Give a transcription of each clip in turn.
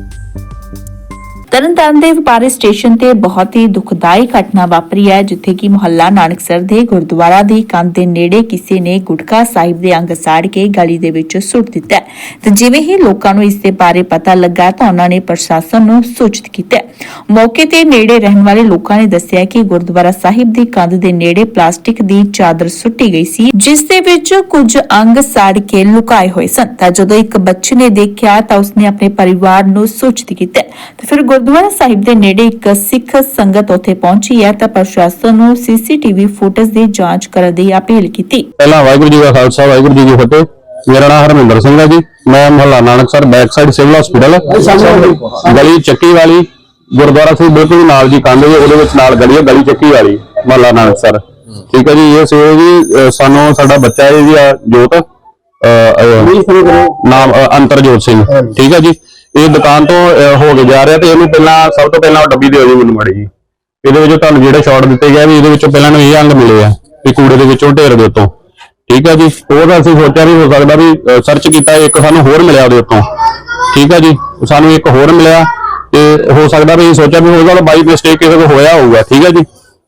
you Tarn Taran ਦੇ ਵਪਾਰੀ station ਤੇ ਬਹੁਤ ਹੀ ਦੁਖਦਾਈ ਘਟਨਾ ਵਾਪਰੀ ਹੈ, ਜਿੱਥੇ ਕਿ ਮੁਹੱਲਾ ਨਾਨਕਸਰ ਦੇ ਗੁਰਦੁਆਰਾ ਦੀ ਕੰਧ ਦੇ ਨੇੜੇ ਕਿਸੇ ਨੇ ਗੁਟਕਾ ਸਾਹਿਬ ਦੇ ਅੰਗ ਸਾੜ ਕੇ ਗਲੀ ਦੇ ਵਿੱਚ ਸੁੱਟ ਦਿੱਤਾ ਤੇ ਜਿਵੇਂ ਹੀ ਲੋਕਾਂ ਨੂੰ ਇਸ ਦੇ ਬਾਰੇ ਪਤਾ ਲੱਗਾ ਤਾਂ ਉਹਨਾਂ ਨੇ ਪ੍ਰਸ਼ਾਸਨ ਨੂੰ ਸੂਚਿਤ ਕੀਤਾ ਮੌਕੇ ਤੇ ਨੇੜੇ ਰਹਿਣ ਵਾਲੇ ਲੋਕਾਂ ਨੇ ਦੱਸਿਆ ਕਿ ਗੁਰਦੁਆਰਾ ਸਾਹਿਬ ਦੀ ਕੰਧ ਦੇ ਨੇੜੇ ਪਲਾਸਟਿਕ ਦੀ ਚਾਦਰ ਸੁੱਟੀ ਗਈ ਸੀ, ਜਿਸ ਦੇ ਵਿੱਚ ਕੁਝ ਅੰਗ ਸਾੜ ਕੇ ਲੁਕਾਏ ਹੋਏ ਸਨ। ਤਾਂ ਜਦੋਂ ਇੱਕ ਬੱਚੇ ਨੇ ਦੇਖਿਆ ਤਾਂ ਉਸਨੇ ਆਪਣੇ ਪਰਿਵਾਰ ਨੂੰ ਸੂਚਿਤ ਕੀਤਾ ਤੇ ਫਿਰ ਗੁਰਦੁਆਰਾ ਸਾਹਿਬ ਦੇ ਨੇੜੇ ਇੱਕ ਸਿੱਖ ਸੰਗਤ ਉੱਥੇ ਪਹੁੰਚੀ ਹੈ ਤਾਂ ਪ੍ਰਸ਼ਾਸਨ ਨੂੰ ਸੀਸੀਟੀਵੀ ਫੁਟੇਜ ਦੀ ਜਾਂਚ ਕਰਨ ਦੀ ਅਪੀਲ ਕੀਤੀ। ਪਹਿਲਾਂ ਵਾਹਿਗੁਰੂ ਜੀ ਕਾ ਖਾਲਸਾ ਵਾਹਿਗੁਰੂ ਜੀ ਕੀ ਫਤਿਹ। ਮੇਰਾ ਨਾਮ ਹਰਮਿੰਦਰ ਸਿੰਘ ਹੈ ਜੀ। ਮੈਂ ਮੁਹੱਲਾ Nanaksar back side civil hospital ਗਲੀ ਚੱਕੀ ਵਾਲੀ ਗੁਰਦੁਆਰਾ ਸਾਹਿਬ ਬਿਲਕੁਲ ਨਾਲ ਜੀ ਕੰਧ ਜੀ ਉਹਦੇ ਵਿੱਚ ਨਾਲ ਗਲੀ ਹੈ ਗਲੀ ਚੱਕੀ ਵਾਲੀ ਮੁਹੱਲਾ ਨਾਨਕਸਰ ਠੀਕ ਹੈ ਜੀ ਇਹ ਸਵੇਰੇ ਜੀ ਸਾਨੂੰ ਸਾਡਾ ਬੱਚਾ ਹੈ ਜੀ ਆ ਜੋਤ ਨਾਮ ਅੰਤਰਜੋਤ ਸਿੰਘ। ਠੀਕ ਹੈ ਜੀ। ਇਹ ਦੁਕਾਨ ਤੋਂ ਹੋ ਕੇ ਜਾ ਰਿਹਾ ਤੇ ਇਹਨੂੰ ਪਹਿਲਾਂ ਸਭ ਤੋਂ ਪਹਿਲਾਂ ਉਹ ਡੱਬੀ ਦਿਓ ਜੀ ਮੈਨੂੰ ਮੜੀ ਜੀ। ਇਹਦੇ ਵਿੱਚ ਤੁਹਾਨੂੰ ਜਿਹੜੇ ਸ਼ਾਟ ਦਿੱਤੇ ਗਏ ਵੀ ਇਹਦੇ ਵਿੱਚੋਂ ਪਹਿਲਾਂ ਨੂੰ ਇਹ ਅੰਗ ਮਿਲੇ ਆ ਵੀ ਕੂੜੇ ਦੇ ਵਿੱਚੋਂ ਢੇਰ ਦੇ ਉੱਤੋਂ। ਠੀਕ ਹੈ ਜੀ? ਉਹਦਾ ਅਸੀਂ ਸੋਚਿਆ ਵੀ ਹੋ ਸਕਦਾ ਵੀ ਸਰਚ ਕੀਤਾ, ਇੱਕ ਸਾਨੂੰ ਹੋਰ ਮਿਲਿਆ ਉਹਦੇ ਉੱਤੋਂ। ਠੀਕ ਹੈ ਜੀ? ਸਾਨੂੰ ਇੱਕ ਹੋਰ ਮਿਲਿਆ ਤੇ ਹੋ ਸਕਦਾ ਵੀ ਇਹ ਸੋਚਿਆ ਵੀ ਹੋ ਸਕਦਾ ਬਾਈ ਮਿਸਟੇਕ ਕਿਸੇ ਕੋਲ ਹੋਇਆ ਹੋਊਗਾ। ਠੀਕ ਹੈ ਜੀ?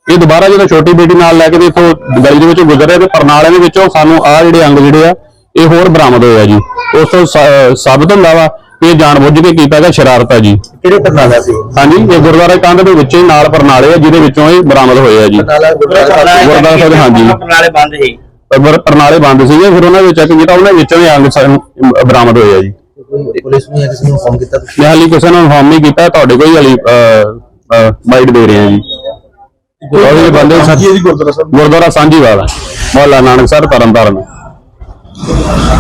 ਇਹ ਦੁਬਾਰਾ ਜਦੋਂ ਛੋਟੀ ਬੇਟੀ ਨਾਲ ਲੈ ਕੇ ਤੇ ਇੱਥੋਂ ਗਲੀ ਦੇ ਵਿੱਚੋਂ ਗੁਜ਼ਰਿਆ ਤੇ ਪਰਨਾਲੇ ਦੇ ਵਿੱਚੋਂ ਸਾਨੂੰ ਆਹ ਜਿਹੜੇ ਅੰਗ ਜਿਹੜੇ ਆ, ਇਹ ਹੋਰ ਬਰਾਮਦ ਹੋਇਆ ਜੀ। ਉਸ ਤੋਂ ਸਾਬਤ ਹੁੰਦਾ ਵਾ ਇਹ ਜਾਣਬੁੱਝ ਕੇ ਕੀਤਾ ਗਿਆ ਸ਼ਰਾਰਤ ਜੀ। ਕਿਹੜੇ ਪਰਨਾਲਾ ਸੀ? ਹਾਂਜੀ ਇਹ ਗੁਰਦੁਆਰਾ ਕੰਧ ਦੇ ਵਿੱਚ ਹੀ ਨਾਲ ਪਰਨਾਲੇ ਆ ਜਿਹਦੇ ਵਿੱਚੋਂ ਇਹ ਬਰਾਮਦ ਹੋਏ ਆ ਜੀ। ਪਰਨਾਲਾ ਗੁਰਦੁਆਰਾ ਗੁਰਦੁਆਰਾ ਸਾਹਿਬ ਹਾਂਜੀ। ਨਾਲੇ ਬੰਦ ਸੀ। ਪਰ ਪਰਨਾਲੇ ਬੰਦ ਸੀਗੇ ਫਿਰ ਉਹਨਾਂ ਦੇ ਚੈੱਕ ਕੀਤਾ ਉਹਨਾਂ ਵਿੱਚੋਂ ਹੀ ਅੰਗ ਸਾਨੂੰ ਬਰਾਮਦ ਹੋਏ ਆ ਜੀ। ਪੁਲਿਸ ਨੂੰ ਕਿਸੇ ਨੂੰ ਫੋਨ ਕੀਤਾ ਤੁਸੀਂ? ਹਾਲੀ ਕਿਸੇ ਨੂੰ ਇਨਫਾਰਮ ਨਹੀਂ ਕੀਤਾ ਤੁਹਾਡੇ ਕੋਈ ਹਾਲੀ ਬਾਈਟ ਦੇ ਰਹੇ ਆ ਜੀ। ਉਹਦੇ ਬੰਦੇ ਸਾਥੀ ਗੁਰਦੁਆਰਾ ਸਾਹਿਬ? ਗੁਰਦੁਆਰਾ ਸਾਂਝੀਵਾਲ ਮੁਹੱਲਾ ਨਾਨਕਸਰ ਤਰਨਤਾਰਨ।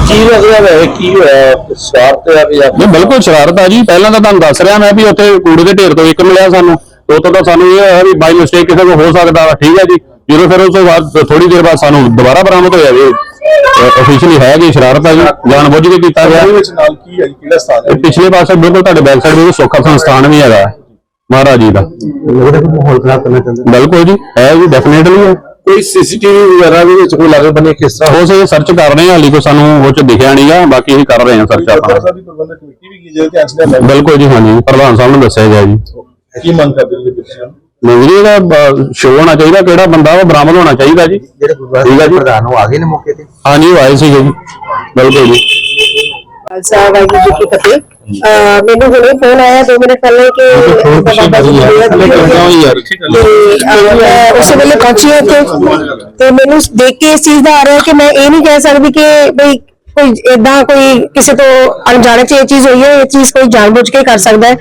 ਕੀ ਲੱਗਦਾ ਹੈ ਕੀ ਹੋਇਆ? ਸਵਾਰਥ ਹੈ ਵੀ ਨਹੀਂ ਬਿਲਕੁਲ ਸ਼ਰਾਰਤ ਆ ਜੀ। ਪਹਿਲਾਂ ਤਾਂ ਤੁਹਾਨੂੰ ਦੱਸ ਰਿਹਾ ਮੈਂ ਵੀ ਉੱਥੇ ਕੂੜੇ ਦੇ ਢੇਰ ਤੋਂ ਇੱਕ ਮਿਲਿਆ ਸਾਨੂੰ। ਉਹ ਤੋਂ ਤਾਂ ਸਾਨੂੰ ਇਹ ਹੋਇਆ ਵੀ ਬਾਈ ਮਿਸਟੇਕ ਕਿਸੇ ਕੋਲ ਹੋ ਸਕਦਾ ਵਾ। ਠੀਕ ਹੈ ਜੀ। ਜਦੋਂ ਫਿਰ ਉਸ ਤੋਂ ਬਾਅਦ ਥੋੜੀ ਦੇਰ ਬਾਅਦ ਸਾਨੂੰ ਦੁਬਾਰਾ ਬਰਾਮਦ ਹੋਇਆ ਵੀ ਅਫੀਸ਼ੀਅਲੀ ਹੈ ਜੀ ਸ਼ਰਾਰਤ ਆ ਜੀ। ਜਾਣ ਬੁੱਝ ਕੇ ਕੀਤਾ ਗਿਆ। ਵਿੱਚ ਨਾਲ ਕੀ ਹੈ ਜੀ? ਕਿਹੜਾ ਸਥਾਨ ਹੈ ਪਿਛਲੇ ਪਾਸੇ ਬਿਲਕੁਲ ਤੁਹਾਡੇ ਬੈਕ ਸਾਈਡ ਦੇ ਸੁੱਖਾ ਸੰਸਥਾਨ ਵੀ ਹੈਗਾ। ਮਹਾਰਾਜ ਜੀ ਦਾ। ਲੱਗਦਾ ਕਿ ਮਾਹੌਲ ਖਰਾਬ ਕਰਨਾ ਚਾਹੁੰਦੇ ਬਿਲਕੁਲ ਜੀ। ਹੈ ਜੀ ਡੈਫੀਨੇਟਲੀ ਹੈ। ਕੋਈ ਸੀਸੀਟੀਵੀ ਵਗੈਰਾ ਦੇ ਵਿੱਚ ਕੋਈ ਲਾਗੇ ਬੰਨੇ ਕਿਸ ਤਰ੍ਹਾਂ? ਹੋ ਸੇ ਸਰਚ ਕਰ ਰਹੇ ਹਾਂ ਹਾਲੀ ਕੋ ਸਾਨੂੰ ਉਹ ਚ ਦਿਖਿਆ ਨਹੀਂਗਾ ਬਾਕੀ ਅਸੀਂ ਕਰ ਰਹੇ ਹਾਂ ਸਰਚ ਆਪਾਂ। ਪ੍ਰਬੰਧਕ ਕਮੇਟੀ ਵੀ ਕੀ ਬਿਲਕੁਲ ਜੀ ਹਾਂਜੀ। ਪ੍ਰਧਾਨ ਸਾਹਿਬ ਨੂੰ ਦੱਸਿਆ ਗਿਆ ਜੀ। ਕੀ ਮੰਗ ਕਰਦੇ ਹੋ ਤੁਸੀਂ ਨਵੀਂ ਦਾ ਸ਼ੋਅ ਹੋਣਾ ਚਾਹੀਦਾ ਕਿਹੜਾ ਬੰਦਾ ਉਹ ਬਰਾਮਦ ਹੋਣਾ ਚਾਹੀਦਾ ਜੀ। ਜਿਹੜੇ ਜੀ। ਪ੍ਰਧਾਨ ਉਹ ਆ ਗਏ ਨੇ ਮੌਕੇ ਤੇ। ਹਾਂਜੀ ਉਹ ਆਏ ਸੀਗੇ ਜੀ। ਬਿਲਕੁਲ ਜੀ। ਖਾਲਸਾ ਵਾਹਿਗੁਰੂ ਜੀ ਕੀ ਫਤਿਹ। ਮੈਨੂੰ ਹੁਣੇ ਫੋਨ ਆਇਆ 2 ਮਿੰਟ ਪਹਿਲੇ ਕਿ ਬਾਬਾ ਜੀ ਤੇ ਉਸੇ ਵੇਲੇ ਪਹੁੰਚੀ ਉੱਥੇ। ਤੇ ਮੈਨੂੰ ਦੇਖ ਕੇ ਇਸ ਚੀਜ਼ ਦਾ ਆ ਰਿਹਾ ਕਿ ਮੈਂ ਇਹ ਨਹੀਂ ਕਹਿ ਸਕਦੀ ਕਿ ਬਈ ਕੋਈ ਇਦਾਂ ਕੋਈ ਕਿਸੇ ਤੋਂ ਅਣਜਾਣੇ ਚ ਇਹ ਚੀਜ਼ ਹੋਈ ਹੈ ਇਹ ਚੀਜ਼ ਕੋਈ ਜਾਣਬੁੱਝ ਕੇ ਕਰ ਸਕਦਾ ਹੈ।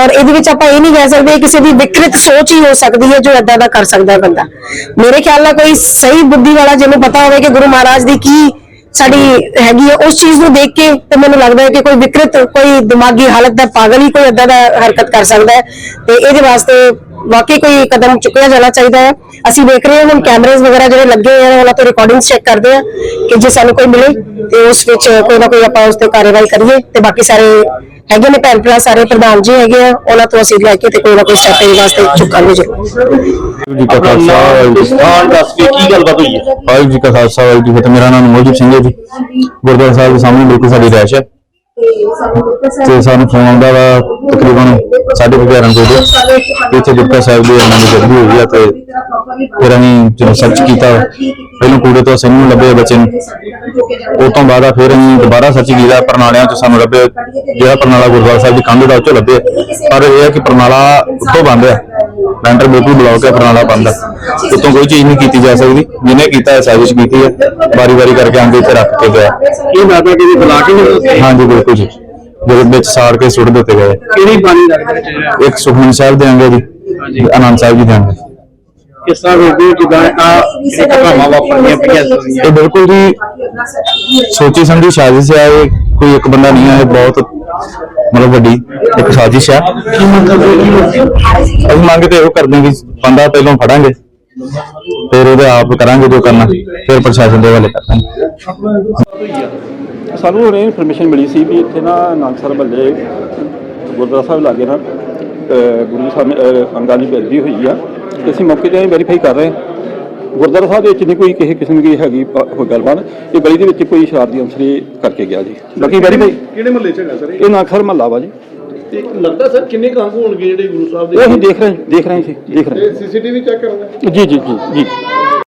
ਔਰ ਇਹਦੇ ਵਿੱਚ ਆਪਾਂ ਇਹ ਨਹੀਂ ਕਹਿ ਸਕਦੇ ਕਿਸੇ ਦੀ ਵਿਕਰਤ ਸੋਚ ਹੀ ਹੋ ਸਕਦੀ ਹੈ ਜੋ ਇਦਾਂ ਦਾ ਕਰ ਸਕਦਾ ਹੈ ਬੰਦਾ। ਮੇਰੇ ਖਿਆਲ ਨਾਲ ਕੋਈ ਸਹੀ ਬੁੱਧੀ ਵਾਲਾ ਜਿਹਨੂੰ ਪਤਾ ਹੋਵੇ ਕਿ ਗੁਰੂ ਮਹਾਰਾਜ ਦੀ ਕੀ ਸਾਡੀ ਹੈਗੀ ਹੈ ਉਸ ਚੀਜ਼ ਨੂੰ ਦੇਖ ਕੇ ਤੇ ਮੈਨੂੰ ਲੱਗਦਾ ਹੈ ਕਿ ਕੋਈ ਵਿਕਰਤ, ਕੋਈ ਦਿਮਾਗੀ ਹਾਲਤ ਦਾ ਪਾਗਲ ਹੀ ਕੋਈ ਏਦਾਂ ਦਾ ਹਰਕਤ ਕਰ ਸਕਦਾ ਹੈ। ਤੇ ਇਹਦੇ ਵਾਸਤੇ ਵਾਕਈ ਕੋਈ ਕਦਮ ਚੁੱਕਿਆ ਜਾਣਾ ਚਾਹੀਦਾ ਹੈ। ਅਸੀਂ ਦੇਖ ਰਹੇ ਹਾਂ ਹੁਣ ਕੈਮਰੇਜ਼ ਵਗੈਰਾ ਜਿਹੜੇ ਲੱਗੇ ਹੋਏ ਆ, ਉਹਨਾਂ ਤੋਂ ਰਿਕਾਰਡਿੰਗਸ ਚੈੱਕ ਕਰਦੇ ਆ ਕਿ ਜੇ ਸਾਨੂੰ ਕੋਈ ਮਿਲੇ ਤੇ ਉਸ ਵਿੱਚ ਕੋਈ ਨਾ ਕੋਈ ਆਪਾਂ ਉਸ ਤੇ ਕਾਰਵਾਈ ਕਰੀਏ ਤੇ ਬਾਕੀ ਸਾਰੇ ਹੈਗੇ ਨੇ ਭੈਣ ਭਰਾ ਸਾਰੇ ਪ੍ਰਧਾਨ ਜੀ ਹੈਗੇ ਆ ਉਹਨਾਂ ਤੋਂ ਅਸੀਂ ਲੈ ਕੇ ਤੇ ਕੋਈ ਨਾ ਕੋਈ ਸਟੈਪ ਇਹਦੇ ਵਾਸਤੇ ਚੁੱਕਾਂਗੇ ਜ਼ਰੂਰ। ਜੀ ਕਾ ਖਾਲਸਾ ਵਾਹਿਗੁਰੂ ਜੀ ਕੀ ਸਥਾਨ ਦੱਸ ਕੇ ਕੀ ਗੱਲਬਾਤ ਹੋਈ ਹੈ? ਫਤਿਹ। ਵਾਹਿਗੁਰੂ ਜੀ ਕਾ ਖਾਲਸਾ ਵਾਹਿਗੁਰੂ ਜੀ ਕੀ ਫਤਿਹ। ਮੇਰਾ ਨਾਮ ਮੋਹਜੀਤ ਸਿੰਘ ਹੈ ਜੀ। ਗੁਰਦੁਆਰਾ ਸਾਹਿਬ ਦੇ ਸਾਹਮਣੇ ਬਿਲਕੁਲ ਸਾਡੀ ਰਹਿਸ਼ ਹੈ। ਤੇ ਸਾਨੂੰ ਫੋਨ ਆਉਂਦਾ ਵਾ ਤਕਰੀਬਨ 11:30 ਵਜੇ। ਇੱਥੇ ਗੁਰਕਾ ਸਾਹਿਬ ਦੇ ਅੰਦਰ ਦੀ ਗੱਡੀ ਹੋਈ ਆ ਤੇ ਫਿਰ ਅਸੀਂ ਜਦੋਂ ਸਰਚ ਕੀਤਾ ਪਹਿਲਾਂ ਕੂੜੇ ਤੋਂ ਸਿੰਘ ਨੂੰ ਲੱਭੇ ਬੱਚੇ ਨੂੰ। ਉਹ ਤੋਂ ਬਾਅਦ ਆ ਫਿਰ ਅਸੀਂ ਦੁਬਾਰਾ ਸਰਚ ਕੀਤਾ ਪ੍ਰਣਾਲਿਆਂ ਚ ਸਾਨੂੰ ਲੱਭੇ। ਜਿਹੜਾ ਪ੍ਰਣਾਲਾ ਗੁਰਦੁਆਰਾ ਸਾਹਿਬ ਦੀ ਕੰਧ ਦਾ ਉੱਚੋਂ ਲੱਭੇ। ਪਰ ਇਹ ਹੈ ਕਿ ਪ੍ਰਣਾਲਾ ਉੱਤੋਂ ਬੰਦ ਹੈ। ਲੈਂਟਰ ਬਿਲਕੁਲ ਬਲੌਕ ਹੈ ਪ੍ਰਣਾਲਾ ਬੰਦ ਹੈ। ਉੱਤੋਂ ਕੋਈ ਚੀਜ਼ ਨਹੀਂ ਕੀਤੀ ਜਾ ਸਕਦੀ। ਜਿਹਨੇ ਕੀਤਾ ਹੈ ਸਾਜ਼ਿਸ਼ ਕੀਤੀ ਹੈ। ਵਾਰੀ ਵਾਰੀ ਕਰਕੇ ਆਂਦੇ ਇੱਥੇ ਰੱਖ ਕੇ ਗਿਆ। ਇਹ ਮਾਤਾ ਜੀ ਦੀ ਬੁਲਾ ਕੇ ਹਾਂਜੀ ਬਿਲਕੁਲ ਜੀ। ਜਿਹਦੇ ਵਿੱਚ ਸਾੜ ਕੇ ਸੁੱਟ ਦਿੱਤੇ ਗਏ। ਕਿਹੜੀ ਬਾਣੀ ਲੱਗਦਾ ਇੱਕ ਸੁਖਮਨੀ ਸਾਹਿਬ ਦੇ ਅੰਗੇ ਜੀ ਆਨੰਦ ਸਾਹਿਬ ਜੀ ਦੇ ਅੰਗੇ ਕਿਸ ਤਰ੍ਹਾਂ ਰੋਕੋ ਜਿੱਦਾਂ ਆ ਇਹ ਘਟਨਾਵਾਂ ਵਾਪਰਦੀਆਂ ਪਈਆਂ ਇਹ ਬਿਲਕੁਲ ਜੀ ਸੋਚੀ ਸਮਝੀ ਸਾਜ਼ਿਸ਼ ਹੈ। ਇਹ ਕੋਈ ਇੱਕ ਬੰਦਾ ਨਹੀਂ ਹੈ ਇਹ ਬਹੁਤ ਮਤਲਬ ਵੱਡੀ ਇੱਕ ਸਾਜ਼ਿਸ਼ ਹੈ ਅਸੀਂ ਮੰਗ ਤੇ ਇਹੋ ਕਰਦੇ ਕਿ ਬੰਦਾ ਪਹਿਲਾਂ ਫੜਾਂਗੇ ਫਿਰ ਉਹਦੇ ਆਪ ਕਰਾਂਗੇ ਜੋ ਕਰਨਾ ਫਿਰ ਪ੍ਰਸ਼ਾਸਨ ਦੇ ਹਵਾਲੇ ਕਰਾਂਗੇ ਸਾਨੂੰ ਹੁਣੇ ਇਨਫੋਰਮੇਸ਼ਨ ਮਿਲੀ ਸੀ ਵੀ ਇੱਥੇ ਨਾ ਨਾਨਕਸਰ ਬੱਲੇ ਗੁਰਦੁਆਰਾ ਸਾਹਿਬ ਲਾਗੇ ਨਾ ਗੁਰੂ ਸਾਹਿਬ ਨੇ, ਅਹ ਹੋਈ ਆ। ਅਸੀਂ ਮੌਕੇ ਤੇ ਵੈਰੀਫਾਈ ਕਰ ਰਹੇ ਹਾਂ। ਗੁਰਦੁਆਰਾ ਸਾਹਿਬ ਦੇ ਵਿੱਚ ਨਹੀਂ ਕੋਈ ਕਿਸੇ ਕਿਸਮ ਦੀ ਹੈਗੀ ਪ- ਕੋਈ ਗੱਲਬਾਤ। ਇਹ ਗਲੀ ਦੇ ਵਿੱਚ ਕੋਈ ਸ਼ਰਾਰਤੀ ਅੰਸਰ ਕਰਕੇ ਗਿਆ ਜੀ। ਬਾਕੀ ਵੈਰੀਫਾਈ ਕਿਹੜੇ ਮਹੱਲੇ ਚ ਹੈਗਾ ਸਰ ਇਹ? ਨਾਨਕਸਰ ਮਹੱਲਾ ਵਾ ਜੀ। ਤੇ ਲੱਗਦਾ ਸਰ ਕਿੰਨੇ ਕੁ ਅੰਗ ਹੋਣਗੇ ਜਿਹੜੇ ਗੁਰੂ ਸਾਹਿਬ ਉਹ ਅਸੀਂ ਦੇਖ ਰਹੇ ਦੇਖ ਰਹੇ ਸੀ ਦੇਖ ਰਹੇ ਸੀਸੀਟੀਵੀ ਚੈੱਕ ਕਰਨਾ ਜੀ ਜੀ ਜੀ ਜੀ।